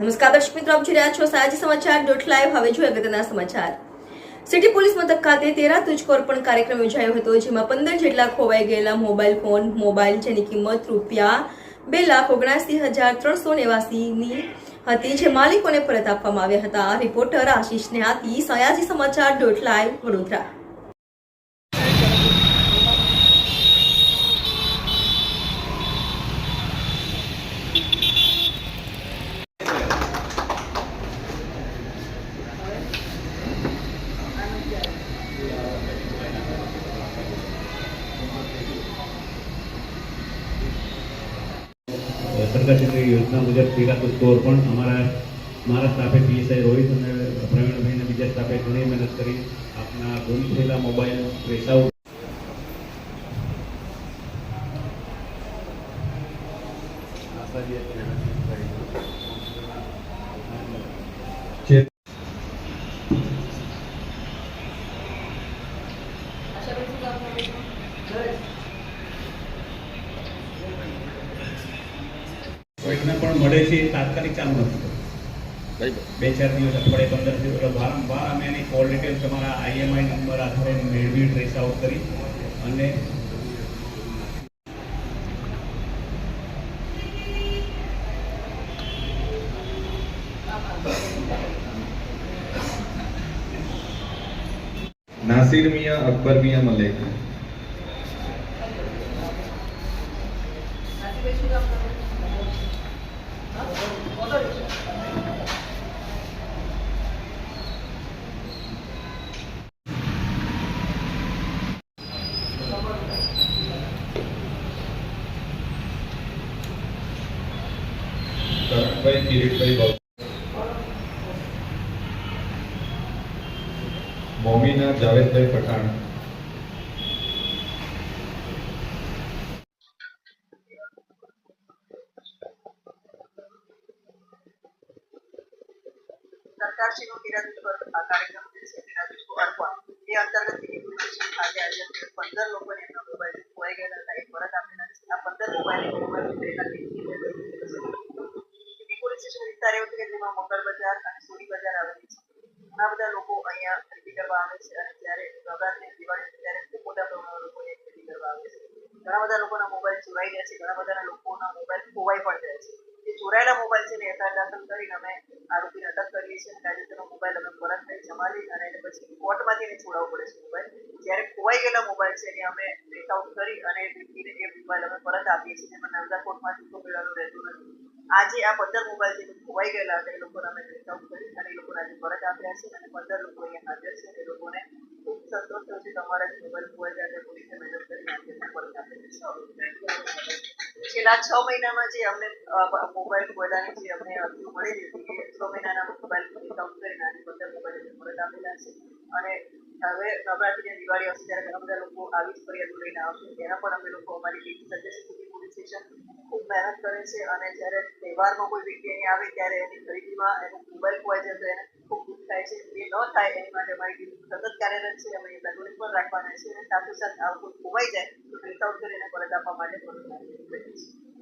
નમસ્કાર દર્શક મિત્રો, આપ જોઈ રહ્યા છો સાંજ સમાચાર ડોટ લાઈવ. હવે જોઈએ અગત્યના સમાચાર. સિટી પોલીસ મથક ખાતે તેરા તુજકો અર્પણ કાર્યક્રમ યોજાયો હતો, જેમાં પંદર જેટલા ખોવાઈ ગયેલા મોબાઈલ ફોન, મોબાઈલ જેની કિંમત રૂપિયા બે લાખ ઓગણાસી હજાર ત્રણસો નેવાસીની હતી, જે માલિકોને પરત આપવામાં આવ્યા હતા. રિપોર્ટર આશીષ નેહાતી સયાજી સમાચાર ડોટ લાઈવ વડોદરા. સરકારશ્રીની યોજના મુજબ તેરા સ્ટોર પણ અમારા મારા સ્ટાફે પીએસઆઈ રોહિત અને પ્રવીણભાઈ અને બીજા સ્ટાફે ઘણી મહેનત કરી. આપના ગુમ થયેલા મોબાઈલ ટ્રેસ આઉટ છે કોઈકને પણ મળે છે એ તાત્કાલિક ચાલુ નથી બે ચાર દિવસ અઠવાડિયે પંદર દિવસ વારંવાર અમે એની કોલ ડિટેલ તમારા આઈએમઆઈ નંબર આધારે મેળવી ટ્રેસ આઉટ કરી અને નાસિર મિયા અકબર મિયા મલેક. કરણભાઈ કિરીટભાઈ બાબુ મોમીના જાવેદભાઈ પઠાણ. સરકારશ્રીનો પર આ કાર્યક્રમ જે છે પર અર્પણ એ અંતર્ગત સિટી પોલીસ ખાતે આજે પંદર લોકોને એમના મોબાઈલ ખોવાઈ ગયેલા હતા. એ પરત આપેલા છે આ પંદર મોબાઈલ પોલીસ સ્ટેશન વિસ્તાર એવો કે જેમાં મંગળ બજાર અને સોની બજાર આવેલી છે. ઘણા બધા લોકો અહીંયા ખરીદી કરવા આવે છે અને જ્યારે નવરાત્રી દિવાળી ત્યારે ખૂબ મોટા પ્રમાણમાં લોકો અહીંયા ખરીદી કરવા આવે છે. ઘણા બધા લોકોના મોબાઈલ ચોરાઈ જાય છે, ઘણા બધા લોકોના મોબાઈલ ખોવાઈ પણ જાય છે. જે ચોરાયેલા મોબાઈલ છે ને એફઆઈઆર દાખલ કરીને અમે આરોપીને અટક કરીએ છીએ કાયદેસરનો મોબાઈલ અમે પરત લઈ જમાવી અને એને પછી કોર્ટમાંથી એને છોડાવવો પડે છે મોબાઈલ. જ્યારે ખોવાઈ ગયેલા મોબાઈલ છે એને અમે ટ્રેસ કરી અને વ્યક્તિને એ મોબાઈલ અમે પરત આપીએ છીએ. એમાં નર્મદા કોર્ટમાંથી તો મેળવવાનું રહેતું નથી. આજે આ પંદર મોબાઈલ જે ખોવાઈ ગયેલા હતા, એ લોકોને અમે ટ્રેસ આઉટ કરી અને એ લોકોને આજે પરત આપ્યા છે અને પંદર લોકો અહીંયા હાજર છે. એ લોકોને ખૂબ સંતોષ થયો છે તમારા મોબાઈલ ખોવાઈ ગયા છે, પોલીસે મદદ કરી આજે પરત આપેલા છેલ્લા છ મહિનામાં જે અમને મોબાઈલ ખોવાયેલાની જે અમને અરજીઓ મળી હતી આપેલા છે. અને હવે નવરાત્રી અને દિવાળી આવશે ત્યારે ઘણા બધા લોકો આવી જ ફરિયાદો લઈને આવશે. તેના પણ અમે લોકો અમારી ટીમ પોલીસ સ્ટેશન ખૂબ મહેનત કરે છે અને જ્યારે તહેવારમાં કોઈ વ્યક્તિ અહીં આવે ત્યારે એની ખરીદીમાં એનો મોબાઈલ ખોવાઈ જાય તો એને ખૂબ દુઃખ થાય છે. એ ન થાય એની માટે અમારી ટીમ સતત કાર્યરત છે. અમે પેટ્રોલિંગ પણ રાખવાના છે અને સાથોસાથ આવું કોઈ ખોવાઈ જાય તો ટ્રેસ કરીને પરત આપવા માટે પણ કરીએ છીએ.